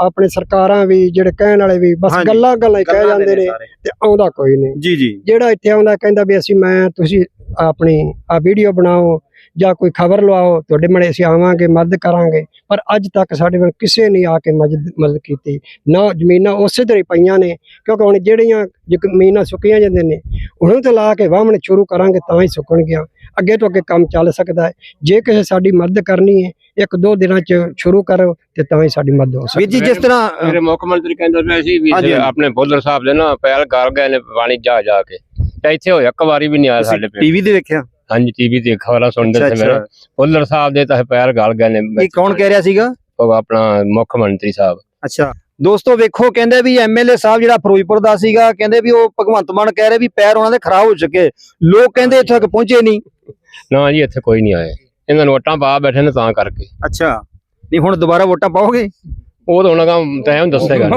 ਆਪਣੇ ਸਰਕਾਰਾਂ ਵੀ ਜਿਹੜੇ ਕਹਿਣ ਵਾਲੇ ਵੀ ਬਸ ਹਾਂਜੀ। ਗੱਲਾਂ ਗੱਲਾਂ ਹੀ ਕਹਿ ਗੱਲਾਂ ਜਾਂਦੇ ਨੇ ਸਾਰੇ। ਤੇ ਆਉਂਦਾ ਕੋਈ ਨਹੀਂ। ਜੀ ਜੀ। ਜਿਹੜਾ ਇੱਥੇ ਆਉਂਦਾ ਕਹਿੰਦਾ ਵੀ ਅਸੀਂ ਮੈਂ ਤੁਸੀਂ ਆਪਣੀ ਆ ਵੀਡੀਓ ਬਣਾਓ ਜਾਂ ਕੋਈ ਖਬਰ ਲਵਾਓ ਤੁਹਾਡੇ ਮਨੇ ਅਸੀਂ ਆਵਾਂਗੇ ਮਦਦ ਕਰਾਂਗੇ। ਪਰ ਅੱਜ ਤੱਕ ਸਾਡੇ ਕੋਲ ਕਿਸੇ ਨੇ ਆ ਕੇ ਮਦਦ ਮਦਦ ਕੀਤੀ। ਨਾ ਜ਼ਮੀਨਾਂ ਉਸੇ ਤਰ੍ਹਾਂ ਹੀ ਪਈਆਂ ਨੇ ਕਿਉਂਕਿ ਹੁਣ ਜਿਹੜੀਆਂ ਜ਼ਮੀਨਾਂ ਸੁੱਕੀਆਂ ਜਾਂਦੇ ਨੇ ਉਹਨਾਂ ਤੇ ਲਾ ਕੇ ਵਾਹਮਣ ਸ਼ੁਰੂ ਕਰਾਂਗੇ ਤਾਂ ਹੀ ਸੁੱਕਣਗੀਆਂ। ਅੱਗੇ ਤੋਂ ਅੱਗੇ ਕੰਮ ਚੱਲ ਸਕਦਾ ਹੈ। ਜੇ ਕਿਸੇ ਸਾਡੀ ਮਦਦ ਕਰਨੀ ਹੈ ਇੱਕ ਦੋ ਦਿਨਾਂ ਚ ਸ਼ੁਰੂ ਕਰੋ ਤੇ ਤਾਂ ਹੀ ਸਾਡੀ ਮਦਦ ਹੋ ਸਕਦੀ ਵੀਰ ਜੀ ਜਿਸ ਤਰ੍ਹਾਂ ਮੇਰੇ ਮੁੱਖ ਮੰਤਰੀ ਕਹਿੰਦਾ ਪਿਆ ਸੀ ਵੀ। ਆਪਣੇ ਬੋਲਰ ਸਾਹਿਬ ਦੇ ਨਾ ਪੈਲ ਗਲ ਗਏ ਨੇ ਪਾਣੀ ਜਾ ਜਾ ਕੇ। ਤੇ ਇੱਥੇ ਹੋਇਆ ਇੱਕ ਵਾਰੀ ਵੀ ਨਹੀਂ ਆਇਆ ਸਾਡੇ ਪਿੰਡ। ਟੀਵੀ ਤੇ ਵੇਖਿਆ? ਹਾਂਜੀ ਟੀਵੀ ਤੇ ਖਬਰਾਂ ਸੁਣਦੇ ਸੀ ਮੇਰੇ। ਅੱਛਾ। ਬੋਲਰ ਸਾਹਿਬ ਦੇ ਤਾਂ ਪੈਰ ਗਲ ਗਏ ਨੇ। ਇਹ ਕੌਣ ਕਹਿ ਰਿਹਾ ਸੀਗਾ? ਉਹ ਆਪਣਾ ਮੁੱਖ ਮੰਤਰੀ ਸਾਹਿਬ। ਅੱਛਾ। ਦੋਸਤੋ ਵੇਖੋ ਕਹਿੰਦੇ ਵੀ ਐਮਐਲਏ ਸਾਹਿਬ ਜਿਹੜਾ ਫਿਰੋਜ਼ਪੁਰ ਦਾ ਸੀਗਾ ਕਹਿੰਦੇ ਵੀ ਉਹ ਭਗਵੰਤ ਮਾਨ ਕਹਿ ਰਹੇ ਵੀ ਪੈਰ ਉਹਨਾਂ ਦੇ ਖਰਾਬ ਹੋ ਚੁੱਕੇ। ਲੋਕ ਕਹਿੰਦੇ ਇੱਥੇ ਤੱਕ ਪਹੁੰਚੇ ਨਹੀਂ। ਨਾ ਜੀ ਇੱਥੇ ਕੋਈ ਨਹੀਂ ਆਇਆ। ਇਹਨਾਂ ਨੂੰ ਵੋਟਾਂ ਪਾ ਬੈਠੇ ਨੇ ਤਾਂ ਕਰਕੇ। ਅੱਛਾ। ਨਹੀਂ ਹੁਣ ਦੁਬਾਰਾ ਵੋਟਾਂ ਪਾਓਗੇ? ਉਹ ਤਾਂ ਉਹਨਾਂ ਦਾ ਟਾਈਮ ਦੱਸੇਗਾ।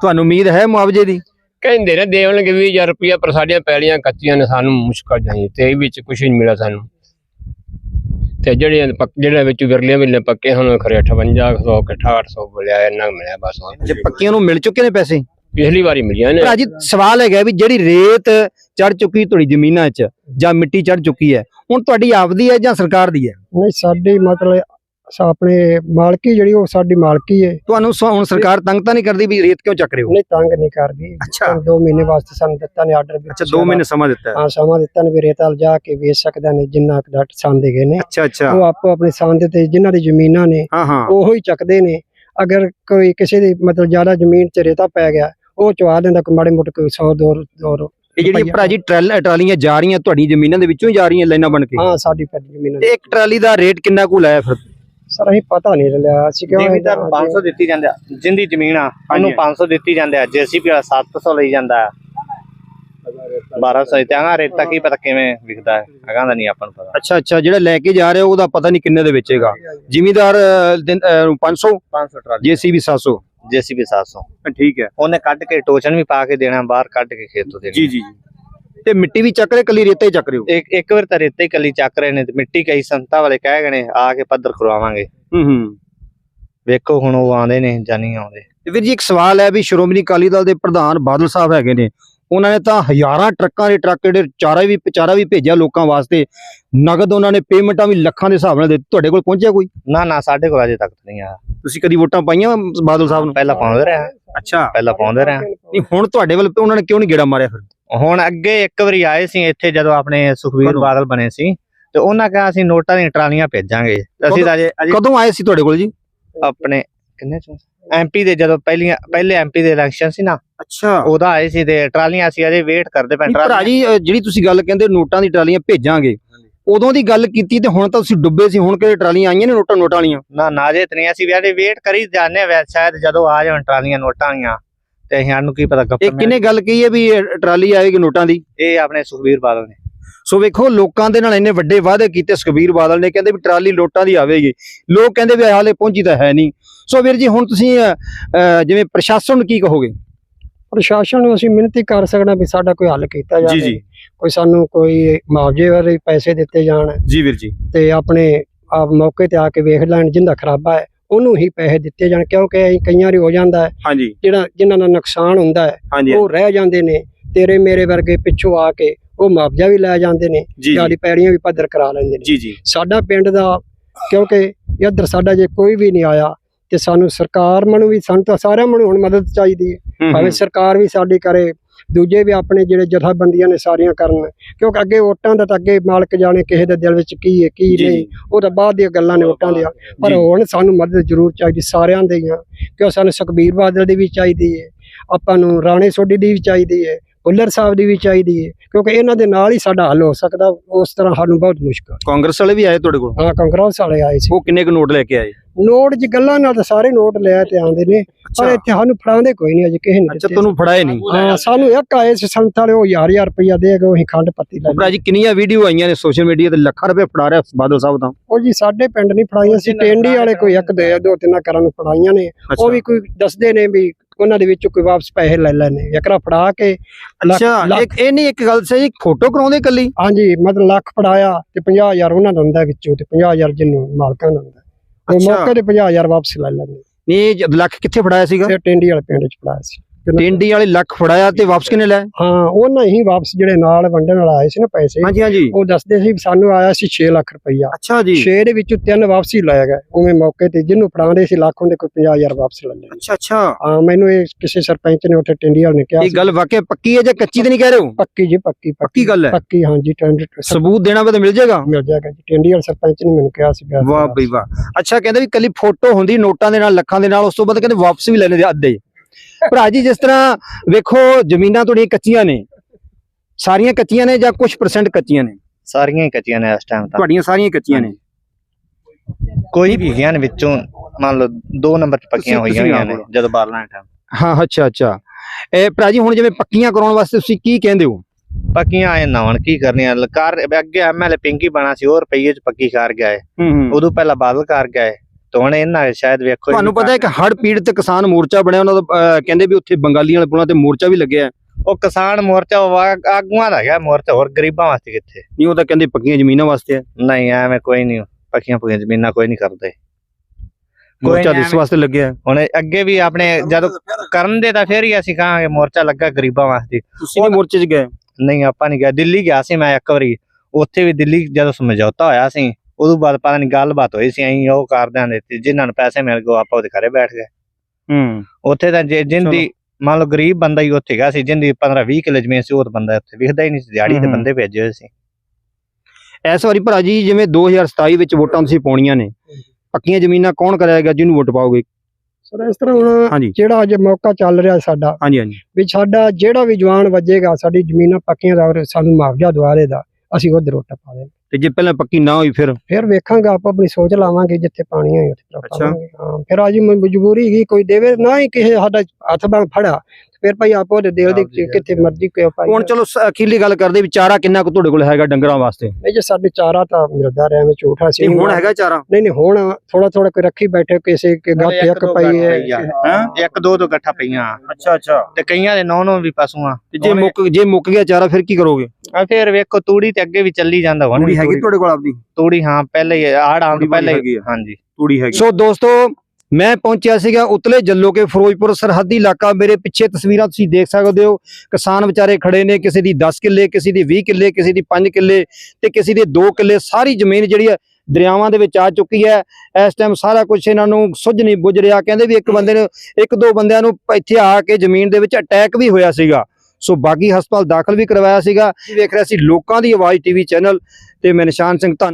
ਤੁਹਾਨੂੰ ਉਮੀਦ ਹੈ ਮੁਆਵਜ਼ੇ ਦੀ? ਕਹਿੰਦੇ ਨੇ ਦੇਵਣਗੇ 20000 ਰੁਪਇਆ ਪਰ ਸਾਡੀਆਂ ਪੈਲੀਆਂ ਕੱਚੀਆਂ ਨੇ ਸਾਨੂੰ ਮੁਸ਼ਕਲ ਜਾਈ ਤੇ ਇਹ ਵਿੱਚ ਕੁਝ ਨਹੀਂ ਮਿਲਿਆ ਸਾਨੂੰ। ਤੇ ਜਿਹੜੇ ਪੱਕ- ਜਿਹੜੇ ਵਿੱਚ ਵਿਰਲੇ ਮਿਲਨੇ ਪੱਕੇ ਹੁਣ ਖਰੇ 5800 ਕਿ 6800 ਮਿਲਿਆ ਇੰਨਾ ਮਿਲਿਆ ਬਸ। ਜੇ ਪੱਕੀਆਂ ਨੂੰ ਮਿਲ ਚੁੱਕੇ ਨੇ ਪੈਸੇ? ਪਿਛਲੀ ਵਾਰੀ ਮਿਲੀਆਂ ਨੇ। ਭਰਾ ਜੀ ਸਵਾਲ ਹੈਗਾ ਵੀ ਜਿਹੜੀ ਰੇਤ ਚੜ ਚੁੱਕੀ ਤੁਹਾਡੀ ਜ਼ਮੀਨਾਂ 'ਚ ਜਾਂ ਮਿੱਟੀ ਚੜ ਚੁੱਕੀ ਹੈ ਹੁਣ ਤੁਹਾਡੀ ਆਪਦੀ ਹੈ ਜਾਂ ਸਰਕਾਰ ਦੀ ਹੈ? ਨਹੀਂ ਸਾਡੀ ਮਤਲਬ ਆਪਣੇ ਮਾਲਕੀ ਜਿਹੜੀ ਉਹ ਸਾਡੀ ਮਾਲਕੀ ਹੈ ਤੁਹਾਨੂੰ ਸ- ਹੁਣ ਸਰਕਾਰ ਤੰਗ ਤਾਂ ਨਹੀਂ ਕਰਦੀ ਵੀ ਰੇਤ ਕਿਉਂ ਚੱਕ ਰਹੇ ਹੋ? ਨਹੀਂ ਤੰਗ ਨਹੀਂ ਕਰਦੀ। ਅੱਛਾ। ਸਾਨੂੰ ਦੋ ਮਹੀਨੇ ਵਾਸਤੇ ਸਾਨੂੰ ਦਿੱਤਾ ਨੇ ਆਰਡਰ ਵੀ। ਅੱਛਾ 2 ਮਹੀਨੇ ਸਮਾਂ ਦਿੱਤਾ। ਹੈ ਹਾਂ ਸਮਾਂ ਦਿੱਤਾ ਨੇ ਵੀ ਰੇਤਲ ਜਾ ਕੇ ਵੇਚ ਸਕਦਾ ਨੇ ਜਿੰਨਾ ਕੁ ਡੱਟ ਸੰਦ ਹੈਗੇ ਨੇ। ਅੱਛਾ ਅੱਛਾ। ਉਹ ਆਪੋ ਆਪਣੇ ਸੰਦ ਤੇ ਜਿਨ੍ਹਾਂ ਦੀ ਜ਼ਮੀਨਾਂ ਨੇ ਹਾਂ ਹਾਂ। ਉਹੋ ਹੀ ਚੱਕਦੇ ਨੇ। ਅਗਰ ਕੋਈ ਕਿਸੇ ਦੀ ਮਤਲਬ ਜ਼ਿਆਦਾ ਜ਼ਮੀਨ 'ਚ ਰੇਤਾ ਪੈ ਗਿਆ ਉਹ ਚਵਾ ਦਿੰਦਾ ਕੋਈ ਮਾੜੇ ਮੋਟੇ ਕੋਈ 100 ਦੋ ਦੋ ਇਹ ਜਿਹੜੀਆਂ ਭਰਾ ਜੀ ਟਰੈਲ- ਟਰਾਲੀਆਂ ਜਾ ਰਹੀਆਂ ਤੁਹਾਡੀਆਂ ਜ਼ਮੀਨਾਂ ਦੇ ਵਿੱਚੋਂ ਹੀ ਜਾ ਰਹੀਆਂ ਲਾਈਨਾਂ ਬਣ ਕੇ? ਹਾਂ ਸਾਡੀ ਪਿੰਡ ਜ਼ਮੀਨਾਂ ਤੇ ਇੱਕ ਟਰਾਲੀ ਦਾ ਰੇਟ ਕਿੰਨਾ ਕੁ ਲਾਇਆ ਫਿਰ? ਸਰ ਅਸੀਂ ਪਤਾ ਨਹੀਂ ਲਿਆ ਅਸੀਂ ਕਿਉਂ ਜ਼ਿਮੀਦਾਰ ਨੂੰ 500 ਦਿੱਤੀ ਜਾਂਦੀ ਆ ਜਿੰਦੀ ਜ਼ਮੀਨ ਆ ਉਹਨੂੰ 500 ਦਿੱਤੀ ਜਾਂਦੇ ਆ ਜੀਸੀਪੀ ਵਾਲਾ 700 ਲਈ ਜਾਂਦਾ ਆ। 1200 ਤੇ ਆਗਾ ਰੇਤਾ ਕੀ ਪਤਾ ਕਿਵੇਂ ਵਿਕਦਾ ਹੈ ਅਗਾਂ ਦਾ ਨਹੀਂ ਆਪਾਂ ਨੂੰ ਪਤਾ। ਅੱਛਾ ਅੱਛਾ ਜਿਹੜਾ ਲੈ ਕੇ ਜਾ ਰਹੇ ਹੋ ਉਹਦਾ ਪਤਾ ਨਹੀਂ ਕਿੰਨੇ ਦੇ ਵੇਚੇਗਾ। ਜ਼ਿਮੀਦਾਰ 500 500 ਟਰਾਲੀ। ਜੀਸੀਬੀ 700 ਜੀਸੀਪੀ 700 ਠੀਕ ਹੈ। ਉਹਨੇ ਕੱਢ ਕੇ ਟੋਚਨ ਵੀ ਪਾ ਕੇ ਦੇਣਾ ਬਾਹਰ ਕੱਢ ਕੇ ਖੇਤ ਤੋਂ ਦੇਣਾ। ਜੀ ਜੀ। ਤੇ ਮਿੱਟੀ ਵੀ ਚੱਕ ਰਹੇ ਕੱਲੀ ਰੇਤਾ ਹੀ ਚੱਕ ਰਹੇ ਹੋ? ਇੱਕ ਇੱਕ ਵਾਰ ਤਾਂ ਰੇਤੇ ਕੱਲੀ ਚੱਕ ਰਹੇ ਨੇ ਤੇ ਮਿੱਟੀ ਕਈ ਸੰਤਾਂ ਵਾਲੇ ਕਹਿ ਗਏ ਨੇ ਆ ਕੇ ਪੱਧਰ ਕਰਵਾਵਾਂਗੇ ਹੂੰ ਹੂੰ। ਵੇਖੋ ਹੁਣ ਉਹ ਆਉਂਦੇ ਨੇ ਜਾਂ ਨਹੀਂ ਆਉਂਦੇ। ਤੇ ਵੀਰ ਜੀ ਇੱਕ ਸਵਾਲ ਹੈ ਵੀ ਸ਼੍ਰੋਮਣੀ ਅਕਾਲੀ ਦਲ ਦੇ ਪ੍ਰਧਾਨ ਬਾਦਲ ਸਾਹਿਬ ਹੈਗੇ ਨੇ ਉਹਨਾਂ ਨੇ ਤਾਂ ਹਜ਼ਾਰਾਂ ਟਰੱਕਾਂ ਦੇ ਟਰੱਕ ਜਿਹੜੇ ਚਾਰਾ ਵੀ ਚਾਰਾ ਵੀ ਭੇਜਿਆ ਲੋਕਾਂ ਵਾਸਤੇ ਨਗਦ ਉਹਨਾਂ ਨੇ ਪੇਮੈਂਟਾਂ ਵੀ ਲੱਖਾਂ ਦੇ ਹਿਸਾਬ ਨਾਲ ਦੇ ਤੁਹਾਡੇ ਕੋਲ ਪਹੁੰਚਿਆ ਕੋਈ? ਨਾ ਨਾ ਸਾਡੇ ਕੋਲ ਅਜੇ ਤੱਕ ਨਹੀਂ ਆਇਆ। ਤੁਸੀਂ ਕਦੀ ਵੋਟਾਂ ਪਾਈਆਂ ਬਾਦਲ ਸਾਹਿਬ ਨੂੰ? ਪਹਿਲਾਂ ਪਾਉਂਦੇ ਰਹੇ। ਅੱਛਾ। ਪਹਿਲਾਂ ਪਾਉਂਦੇ ਰਹੇ। ਨਹੀਂ ਹੁਣ ਤੁਹਾਡੇ ਵੱਲ ਉਹਨਾਂ ਨੇ ਕਿਉਂ ਨਹੀਂ ਗੇੜਾ ਮਾਰਿਆ ਫਿਰ? ਹੁਣ ਅੱਗੇ ਇੱਕ ਵਾਰੀ ਆਏ ਸੀ ਇੱਥੇ ਜਦੋਂ ਆਪਣੇ ਸੁਖਵੀਰ? ਬਾਦਲ ਬਣੇ ਸੀ ਤੇ ਉਹਨਾਂ ਕਿਹਾ ਅਸੀਂ ਨੋਟਾਂ ਦੀਆਂ ਟਰਾਲੀਆਂ ਭੇਜਾਂਗੇ। ਅਸੀਂ ਤਾਂ ਅਜੇ ਕਦੋਂ ਆਏ ਸੀ ਤੁਹਾਡੇ ਕੋਲ ਜੀ? ਆਪਣੇ ਕਿੰਨੇ ਚ? ਐਮਪੀ ਦੇ ਜਦੋਂ ਪਹਿਲੀਆਂ ਪਹਿਲੇ ਐਮਪੀ ਦੇ ਇਲੈਕਸ਼ਨ ਸੀ ਨਾ ਅੱਛਾ। ਉਹਦਾ ਆਏ ਸੀ ਤੇ ਟਰਾਲੀਆਂ ਅਸੀਂ ਅਜੇ ਵੇਟ ਕਰਦੇ ਪਏ ਭਰਾ ਜੀ ਜਿਹੜੀ ਤੁਸੀਂ ਗੱਲ ਕਹਿੰਦੇ ਨੋਟਾਂ ਦੀ ਟਰਾਲੀਆਂ ਭੇਜਾਂਗੇ। ਉਦੋਂ ਦੀ ਗੱਲ ਕੀਤੀ ਤੇ ਹੁਣ ਤਾਂ ਤੁਸੀਂ ਡੁੱਬੇ ਸੀ ਹੁਣ ਕਿਹੜੇ ਟਰਾਲੀਆਂ ਆਈਆਂ ਨੇ ਨੋਟਾਂ ਨੋਟਾਂ ਵਾਲੀਆਂ? ਨਾ ਨਾ ਜੇ ਵੀ ਅਜੇ ਵੇਟ ਕਰੀ ਜਾਂਦੇ ਆ ਸ਼ਾਇਦ ਜਦੋਂ ਆ ਜਾਣ ਟਰਾਲੀਆਂ ਨੋਟਾਂ ਵਾਲੀਆਂ ਤੇ ਅਸੀਂ ਸਾਨੂੰ ਕੀ ਪਤਾ ਇਹ ਗੱਪਰ ਕਿਹਨੇ ਗੱਲ ਕਹੀ ਹੈ ਵੀ ਇਹ ਟਰਾਲੀ ਆਏਗੀ ਨੋਟਾਂ ਦੀ? ਇਹ ਆਪਣੇ ਸੁਖਵੀਰ ਬਾਦਲ ਨੇ। ਸੋ ਵੇਖੋ ਲੋਕਾਂ ਦੇ ਨਾਲ ਇੰਨੇ ਵੱਡੇ ਵਾਅਦੇ ਕੀਤੇ ਸੁਖਬੀਰ ਬਾਦਲ ਨੇ ਕਹਿੰਦੇ ਵੀ ਟਰਾਲੀ ਲੋਟਾਂ ਦੀ ਆਵੇਗੀ। ਲੋਕ ਕਹਿੰਦੇ ਵੀ ਹਾਲੇ ਪਹੁੰਚੀ ਤਾਂ ਹੈ ਨਹੀਂ। ਸੋ ਵੀਰ ਜੀ ਹੁਣ ਤੁਸੀਂ ਅ, ਅ, ਜਿਵੇਂ ਪ੍ਰਸ਼ਾਸਨ ਨੂੰ ਕੀ ਕਹੋਗੇ? ਪ੍ਰਸ਼ਾਸਨ ਨੂੰ ਅਸੀਂ ਮਿਹਨਤੀ ਕਰ ਸਕਣਾ ਵੀ ਸਾਡਾ ਕੋਈ ਹੱਲ ਕੀਤਾ ਜਾਵੇ। ਜੀ, ਜੀ। ਕੋਈ ਸਾਨੂੰ ਕੋਈ ਮੁਆਵਜ਼ੇ ਵਾਲੇ ਪੈਸੇ ਦਿੱਤੇ ਜਾਣ ਜੀ ਵੀਰ ਜੀ। ਤੇ ਆਪਣੇ ਆਪ ਮੌਕੇ ਤੇ ਆ ਕੇ ਵੇਖ ਲੈਣ ਜਿੰਦਾ ਖਰਾਬਾ ਹੈ। ਉਹਨੂੰ ਹੀ ਪੈਸੇ ਦਿੱਤੇ ਜਾਣ ਕਿਉਂਕਿ ਅਸੀਂ ਕਈਆਂ ਵਾਰੀ ਹੋ ਜਾਂਦਾ ਹੈ। ਹਾਂਜੀ। ਜਿਹੜਾ ਜਿਨ੍ਹਾਂ ਦਾ ਨੁਕਸਾਨ ਹੁੰਦਾ ਹੈ ਉਹ ਰਹਿ ਜਾਂਦੇ ਨੇ। ਤੇਰੇ ਮੇਰੇ ਵਰਗੇ ਪਿੱਛੋਂ ਆ ਕੇ ਉਹ ਮੁਆਵਜ਼ਾ ਵੀ ਲੈ ਜਾਂਦੇ ਨੇ ਸਾਡੀ ਪੈੜੀਆਂ ਵੀ ਪੱਧਰ ਕਰਾ ਲੈਂਦੇ ਨੇ। ਸਾਡਾ ਪਿੰਡ ਦਾ ਕਿਉਂਕਿ ਇੱਧਰ ਸਾਡਾ ਜੇ ਕੋਈ ਵੀ ਨਹੀਂ ਆਇਆ ਤੇ ਸਾਨੂੰ ਸਰਕਾਰ ਮਨੂੰ ਵੀ ਸਾਨੂੰ ਤਾਂ ਸਾਰਿਆਂ ਨੂੰ ਹੁਣ ਮਦਦ ਚਾਹੀਦੀ ਹੈ। ਭਾਵੇਂ ਸਰਕਾਰ ਵੀ ਸਾਡੀ ਕਰੇ ਦੂਜੇ ਵੀ ਆਪਣੇ ਜਿਹੜੇ ਜਥੇਬੰਦੀਆਂ ਨੇ ਸਾਰੀਆਂ ਕਰਨ। ਕਿਉਂਕਿ ਅੱਗੇ ਵੋਟਾਂ ਦਾ ਤਾਂ ਅੱਗੇ ਮਾਲਕ ਜਾਣੇ ਕਿਸੇ ਦੇ ਦਿਲ ਵਿੱਚ ਕੀ ਹੈ ਕੀ ਨਹੀਂ ਉਹ ਤਾਂ ਬਾਅਦ ਦੀਆਂ ਗੱਲਾਂ ਨੇ ਵੋਟਾਂ ਦੀਆਂ। ਪਰ। ਹੁਣ ਸਾਨੂੰ ਮਦਦ ਜ਼ਰੂਰ ਚਾਹੀਦੀ ਸਾਰਿਆਂ ਦੀ ਆ। ਕਿਉਂ ਸਾਨੂੰ ਸੁਖਬੀਰ ਬਾਦਲ ਦੀ ਵੀ ਚਾਹੀਦੀ ਹੈ ਆਪਾਂ ਨੂੰ ਰਾਣੇ ਸੋਢੀ ਦੀ ਵੀ ਚਾਹੀਦੀ ਹੈ ਭੁੱਲਰ ਸਾਹਿਬ ਦੀ ਵੀ ਚਾਹੀਦੀ ਹੈ ਕਿਉਂਕਿ ਇਹਨਾਂ ਦੇ ਨਾਲ ਹੀ ਸਾਡਾ ਹੱਲ ਹੋ ਸਕਦਾ ਉਸ ਤਰ੍ਹਾਂ ਸਾਨੂੰ ਬਹੁਤ ਮੁਸ਼ਕਲ। ਕਾਂਗਰਸ ਵਾਲੇ ਵੀ ਆਏ ਤੁਹਾਡੇ ਕੋਲ? ਹਾਂ ਕਾਂਗਰਸ ਵਾਲੇ ਆਏ ਸੀ। ਉਹ ਕਿੰਨੇ ਕੁ ਨੋਟ ਲੈ ਕੇ ਆਏ? ਨੋਟ ਜੀ ਗੱਲਾਂ ਨਾਲ ਤਾਂ ਸਾਰੇ ਨੋਟ ਲੈ ਤੇ ਆਉਂਦੇ ਨੇ ਪਰ ਇੱਥੇ ਸਾਨੂੰ ਫੜਾਉਂਦੇ ਕੋਈ ਨਹੀਂ ਅਜੇ ਕਿਸੇ ਨੇ ਅੱਛਾ। ਤੁਹਾਨੂੰ ਫੜਾਏ ਨਹੀਂ? ਹਾਂ ਸਾਨੂੰ ਇੱਕ ਆਏ ਸੀ ਸੰਤ ਵਾਲੇ ਉਹ ਹਜ਼ਾਰ ਹਜ਼ਾਰ ਰੁਪਇਆ ਦੇ ਗਏ ਉਹੀ ਖੰਡ ਪੱਤੀ ਲੈ ਭਰਾ ਜੀ ਕਿੰਨੀਆਂ ਵੀਡੀਓ ਆਈਆਂ ਨੇ ਸੋਸ਼ਲ ਮੀਡੀਆ ਤੇ ਲੱਖਾਂ ਰੁਪਏ ਫੜਾ ਰਿਹਾ ਬਾਦਲ ਸਾਹਿਬ ਤਾਂ। ਉਹ ਜੀ ਸਾਡੇ ਪਿੰਡ ਨਹੀਂ ਫੜਾਈਆਂ ਸੀ ਟੇਂਡੀ ਵਾਲੇ ਕੋਈ ਇੱਕ ਦੇ ਦੋ ਤਿੰਨ ਘਰਾਂ ਨੂੰ ਫੜਾਈਆਂ ਨੇ। ਉਹ ਵੀ ਕੋਈ ਦੱਸਦੇ ਨੇ ਵੀ ਉਹਨਾਂ ਦੇ ਵਿੱਚੋਂ ਕੋਈ ਵਾਪਸ ਪੈਸੇ ਲੈ ਲੈਣੇ ਇਕਰਾ ਫੜਾ ਕੇ ਅੱਛਾ ਇੱਕ ਇਹ ਨਹੀਂ ਇੱਕ ਗੱਲ ਸਹੀ ਫੋਟੋ ਕਰਾਉਂਦੇ ਕੱਲੀ ਹਾਂਜੀ ਮਤਲਬ ਲੱਖ ਫੜਾਇਆ ਤੇ 50000 ਉਹਨਾਂ ਦਾ ਹੁੰਦਾ ਵਿੱਚੋਂ ਤੇ 50000 ਜਿੰਨੂੰ ਮਾਲਕਾਂ ਦਾ ਹੁੰਦਾ। ਉਹ ਅੱਛਾ। ਮੌਕੇ ਤੇ 50000 ਵਾਪਸ ਲੈ ਲੈਂਦੇ। ਇਹ ਜਦ ਲੱਖ ਕਿੱਥੇ ਫੜਾਇਆ ਸੀਗਾ? ਤੇ ਟੇਂਡੀ ਵਾਲੇ ਪਿੰਡ ਚ ਫੜਾਇਆ ਸੀ। ਟਿੰਡੀ ਵਾਲੇ ਲੱਖ ਫੜਾਇਆ ਤੇ ਵਾਪਸ ਕਿਨੇ ਲੈ ਹਾਂ ਉਹਨਾਂ ਹੀ ਵਾਪਸ ਜਿਹੜੇ ਨਾਲ ਵੰਡਣ ਵਾਲਾ ਆਏ ਸੀ ਨਾ ਪੈਸੇ ਹਾਂਜੀ ਹਾਂਜੀ। ਉਹ ਦੱਸਦੇ ਸੀ ਸਾਨੂੰ ਆਇਆ ਸੀ 6 ਲੱਖ ਰੁਪਈਆ। ਅੱਛਾ ਜੀ। 6 ਦੇ ਵਿੱਚੋਂ ਤਿੰਨ ਵਾਪਸੀ ਲੈ ਗਏ ਉਵੇਂ ਮੌਕੇ ਤੇ ਜਿਹਨੂੰ ਫੜਾਉਂਦੇ ਸੀ ਲੱਖ ਹੁੰਦੇ ਕੋਈ 50000 ਵਾਪਸ ਲੈ ਲਏ। ਅੱਛਾ ਅੱਛਾ। ਹਾਂ ਮੈਨੂੰ ਇਹ ਕਿਸੇ ਸਰਪੰਚ ਨੇ ਉੱਥੇ ਟਿੰਡੀਵਾਲ ਨੇ ਕਿਹਾ ਇਹ ਗੱਲ ਵਾਕਿਆ ਪੱਕੀ ਹੈ ਜਾਂ ਕੱਚੀ ਤੇ ਨਹੀਂ ਕਹਿ ਰਹੇ ਹੋ? ਪੱਕੀ ਜੀ ਪੱਕੀ ਪੱਕੀ। ਗੱਲ ਹੈ। ਪੱਕੀ ਹਾਂਜੀ ਟੈਂਡਰ ਸਬੂਤ ਦੇਣਾ ਵਾ ਤਾਂ ਮਿਲ ਜਾਏਗਾ? ਮਿਲ ਜਾਏਗਾ ਜੀ। ਟਿੰਡੀਵਾਲ ਸਰਪੰਚ ਨੇ ਮੈਨੂੰ ਕਿਹਾ ਸੀ ਵਾਹ ਬਈ ਵਾਹ। ਅੱਛਾ ਕਹਿੰਦੇ ਵੀ ਕੱਲੀ ਫੋਟੋ ਹੁੰਦੀ ਨੋਟਾਂ ਦੇ ਨਾਲ ਲੱਖਾਂ ਦੇ ਨਾਲ ਉਸ ਤੋਂ ਬਾਅਦ ਕਹਿੰਦੇ ਵਾਪਸ ਵੀ ਲੈਣੇ ਦੇ ਅੱਧੇ। ਭਰਾ ਜੀ ਜਿਸ ਤਰ੍ਹਾਂ ਵੇਖੋ ਜ਼ਮੀਨਾਂ ਤੁਹਾਡੀਆਂ ਕੱਚੀਆਂ ਨੇ। ਸਾਰੀਆਂ ਕੱਚੀਆਂ ਨੇ ਜਾਂ ਕੁਝ ਪਰਸੈਂਟ ਕੱਚੀਆਂ ਨੇ? ਸਾਰੀਆਂ ਹੀ ਕੱਚੀਆਂ ਨੇ ਇਸ ਟਾਈਮ ਤਾਂ। ਤੁਹਾਡੀਆਂ ਸਾਰੀਆਂ ਕੱਚੀਆਂ ਨੇ। ਕੋਈ ਵੀ ਹੈਗੀਆਂ ਨੇ ਵਿੱਚੋਂ ਮੰਨ ਲਓ ਦੋ ਨੰਬਰ 'ਚ ਪੱਕੀਆਂ ਤੁਸੀਂ- ਹੋਈਆਂ ਤੁਸੀਂ ਹੋਈਆਂ ਨੇ ਆਪ। ਜਦੋਂ ਟਾਈਮ ਹਾਂ ਅੱਛਾ ਅੱਛਾ। ਇਹ ਭਰਾ ਜੀ ਹੁਣ ਜਿਵੇਂ ਪੱਕੀਆਂ ਕਰਾਉਣ ਵਾਸਤੇ ਤੁਸੀਂ ਕੀ ਕਹਿੰਦੇ ਹੋ? ਪੱਕੀਆਂ ਆਏ ਨਾ ਹੁਣ ਕੀ ਕਰਨੀਆਂ ਲਕਾਰ ਅੱਗੇ ਐਮਐਲਏ ਪਿੰਕੀ ਬਣਾ ਸੀ ਉਹ ਰੁਪਈਏ 'ਚ ਪੱਕੀ ਕਰ ਗਿਆ ਹੈ ਹੂੰ। ਉਦੋਂ ਪਹਿਲਾਂ ਬਾਦਲ ਕਰ ਗਿਆ ਹੈ ਤੇ ਹੁਣ ਇਹਨਾਂ ਸ਼ਾਇਦ ਵੇਖੋ ਤੁਹਾਨੂੰ ਪਤਾ ਹੈ ਕਿ ਹੜ ਪੀੜਤ ਕਿਸਾਨ ਮੋਰਚਾ ਬਣਿਆ ਉਹਨਾਂ ਦਾ ਕਹਿੰਦੇ ਵੀ ਉੱਥੇ ਬੰਗਾਲੀਆਂ ਵਾਲੇ ਪੁਲਾਂ ਤੇ ਮੋਰਚਾ ਵੀ ਲੱਗਿਆ। ਉਹ ਕਿਸਾਨ ਮੋਰਚਾ ਆਗੂਆਂ ਦਾ ਹੈਗਾ ਮੋਰਚਾ ਹੋਰ ਗਰੀਬਾਂ ਵਾਸਤੇ ਕਿੱਥੇ? ਨਹੀਂ ਉਹ ਤਾਂ ਕਹਿੰਦੇ ਪੱਕੀਆਂ ਜ਼ਮੀਨਾਂ ਵਾਸਤੇ ਹੈ। ਨਹੀਂ ਐਵੇਂ ਕੋਈ ਨਹੀਂ ਪੱਕੀਆਂ ਪੱਕੀਆਂ ਜ਼ਮੀਨਾਂ ਕੋਈ ਨਹੀਂ ਕਰਦੇ। ਮੋਰਚਾ ਇਸ ਵਾਸਤੇ ਲੱਗਿਆ ਹੁਣ ਅੱਗੇ ਵੀ ਆਪਣੇ ਜਦੋਂ ਕਰਨ ਦੇ ਤਾਂ ਫੇਰ ਹੀ ਅਸੀਂ ਕਹਾਂਗੇ ਮੋਰਚਾ ਲੱਗਾ ਗਰੀਬਾਂ ਵਾਸਤੇ। ਤੁਸੀਂ ਵੀ ਮੋਰਚੇ 'ਚ ਗਏ? ਨਹੀਂ ਆਪਾਂ ਨਹੀਂ ਗਿਆ ਦਿੱਲੀ ਗਿਆ ਸੀ ਮੈਂ ਇੱਕ ਵਾਰੀ। ਉੱਥੇ ਵੀ ਦਿੱਲੀ ਜਦੋਂ ਸਮਝੌਤਾ ਹੋਇਆ ਸੀ ਉਦੋਂ ਬਾਅਦ ਪਤਾ ਨਹੀਂ ਗੱਲਬਾਤ ਹੋਈ ਸੀ ਅਸੀਂ ਉਹ ਕਰਦਿਆਂ ਦੇ ਤੇ ਜਿਨ੍ਹਾਂ ਨੂੰ ਪੈਸੇ ਮਿਲ ਗਏ ਉਹ ਆਪਾਂ ਉਹਦੇ ਘਰੇ ਬੈਠ ਗਏ। ਹੂੰ। ਉੱਥੇ ਤਾਂ ਜੇ ਜਿੰਦੀ ਮੰਨ ਲਓ ਗਰੀਬ ਬੰਦਾ ਹੀ ਉੱਥੇ ਗਿਆ ਸੀ ਜਿੰਦੀ 15 20 ਕਿੱਲੇ ਜ਼ਮੀਨ ਸੀ ਉਹ ਬੰਦਾ ਉੱਥੇ ਵਿਖਦਾ ਹੀ ਨਹੀਂ ਸੀ ਦਿਹਾੜੀ ਤੇ। ਬੰਦੇ ਭੇਜੇ ਹੋਏ ਸੀ। ਇਸ ਵਾਰੀ ਭਰਾ ਜੀ ਜਿਵੇਂ 2027 ਵਿੱਚ ਵੋਟਾਂ ਤੁਸੀਂ ਪਾਉਣੀਆਂ ਨੇ ਪੱਕੀਆਂ ਜ਼ਮੀਨਾਂ ਕੌਣ ਕਰਾਏਗਾ ਜਿਹਨੂੰ ਵੋਟ ਪਾਓਗੇ? ਸਰ ਇਸ ਤਰ੍ਹਾਂ ਹੁਣ ਜਿਹੜਾ ਅੱਜ ਮੌਕਾ ਚੱਲ ਰਿਹਾ ਸਾਡਾ ਹਾਂਜੀ ਹਾਂਜੀ। ਵੀ ਸਾਡਾ ਜਿਹੜਾ ਵੀ ਜਵਾਨ ਵੱਜੇਗਾ ਸਾਡੀ ਜ਼ਮੀਨਾਂ ਪੱਕੀਆਂ ਦਾ ਸਾਨੂੰ ਮੁਆਵਜ਼ਾ ਦੁਆਰੇ ਦਾ ਅਸੀਂ ਉਧਰ ਵੋਟਾਂ ਪਾ ਦੇਵਾਂਗੇ। ਤੇ ਜੇ ਪਹਿਲਾਂ ਪੱਕੀ ਨਾ ਹੋਈ ਫਿਰ? ਫਿਰ ਵੇਖਾਂਗੇ ਆਪਾਂ ਆਪਣੀ ਸੋਚ ਲਾਵਾਂਗੇ ਜਿੱਥੇ ਪਾਣੀ ਹੈ ਉੱਥੇ ਅੱਛਾ। ਪਾਵਾਂਗੇ ਹਾਂ ਫਿਰ ਅੱਜ ਮਜਬੂਰੀ ਹੀ ਕੋਈ ਦੇਵੇ ਨਾ ਹੀ ਕਿਸੇ ਸਾਡਾ ਹੱਥ ਬਾਂਹ ਫੜਾ ਫਿਰ ਭਾਈ ਆਪੋ ਉਹਦੇ ਦਿਲ ਦੀ ਕਿੱਥੇ ਮਰਜ਼ੀ ਕਿਉਂ ਪਾਈ ਹੁਣ ਚਲੋ ਅਖੀਰਲੀ ਗੱਲ ਕਰਦੇ ਵੀ ਚਾਰਾ ਕਿੰਨਾ ਕੁ ਤੁਹਾਡੇ ਕੋਲ ਹੈਗਾ ਡੰਗਰਾਂ ਵਾਸਤੇ? ਨਹੀਂ ਜੇ ਸਾਡੇ ਚਾਰਾ ਤਾਂ ਮਿਲਦਾ ਰਿਹਾ ਮੈਂ ਝੂਠਾ ਸੀ। ਹੁਣ ਹੈਗਾ ਚਾਰਾ? ਨਹੀਂ ਨਹੀਂ ਹੁਣ ਥੋੜਾ ਥੋੜਾ ਕੋਈ ਰੱਖੀ ਬੈਠੇ ਕਿਸੇ ਕੇ ਗੱਤ ਇੱਕ ਪਈ ਹੈ। ਹੈਂ? ਇੱਕ ਦੋ ਦੋ ਇਕੱਠਾ ਪਈਆਂ। ਅੱਛਾ ਅੱਛਾ। ਤੇ ਕਈਆਂ ਦੇ ਨੌ ਨੌ ਵੀ ਪਸ਼ੂਆਂ। ਤੇ ਜੇ ਮੁੱਕ ਜੇ ਮੁੱਕ ਗਿਆ ਚਾਰਾ ਫਿਰ ਕੀ ਕਰੋਗੇ? ਆ ਫਿਰ ਵੇਖੋ ਤੂੜੀ ਤੇ ਅੱਗੇ ਵੀ ਚੱਲੀ ਜਾਂਦਾ ਹੁਣ ਤੂੜੀ- ਤੁਹਾਡੇ ਕੋਲ ਆਪਦੀ? ਤੂੜੀ ਹਾਂ ਪਹਿਲੇ ਆੜ ਆਉਣ ਤੋਂ ਪਹਿਲੇ ਹੈਗੀ। ਹਾਂਜੀ। ਤੂੜੀ ਹੈਗੀ। ਸੋ ਦੋਸਤੋ ਮੈਂ ਪਹੁੰਚਿਆ ਸੀਗਾ ਉਤਲੇ ਜੱਲੋ ਕੇ ਫਿਰੋਜ਼ਪੁਰ ਸਰਹੱਦੀ ਇਲਾਕਾ। ਮੇਰੇ ਪਿੱਛੇ ਤਸਵੀਰਾਂ ਤੁਸੀਂ ਦੇਖ ਸਕਦੇ ਹੋ। ਕਿਸਾਨ ਵਿਚਾਰੇ ਖੜੇ ਨੇ, ਕਿਸੇ ਦੀ 10 ਕਿੱਲੇ, ਕਿਸੇ ਦੀ 20 ਕਿੱਲੇ, ਕਿਸੇ ਦੀ 5 ਕਿੱਲੇ ਤੇ ਕਿਸੇ ਦੀ 2 ਕਿੱਲੇ। ਸਾਰੀ ਜ਼ਮੀਨ ਜਿਹੜੀ ਹੈ ਦਰਿਆਵਾਂ ਦੇ ਵਿੱਚ ਆ ਚੁੱਕੀ ਹੈ। ਇਸ ਟਾਈਮ ਸਾਰਾ ਕੁਝ ਇਹਨਾਂ ਨੂੰ ਸੁੱਝ ਨਹੀਂ ਬੁੱਝ ਰਿਹਾ। ਕਹਿੰਦੇ ਵੀ ਇੱਕ ਬੰਦੇ ਨੂੰ, ਇੱਕ ਦੋ ਬੰਦਿਆਂ ਨੂੰ ਇੱਥੇ ਆ ਕੇ ਜ਼ਮੀਨ ਦੇ ਵਿੱਚ ਅਟੈਕ ਵੀ ਹੋਇਆ ਸੀਗਾ। ਸੋ ਬਾਗੀ ਹਸਪਤਾਲ ਦਾਖਲ ਵੀ ਕਰਵਾਇਆ ਸੀਗਾ। ਵੇਖ ਰਿਹਾ ਸੀ ਲੋਕਾਂ ਦੀ ਆਵਾਜ਼ ਟੀਵੀ ਚੈਨਲ ਤੇ ਮੈਂ ਨਿਸ਼ਾਨ ਸਿੰਘ ਧੰਨ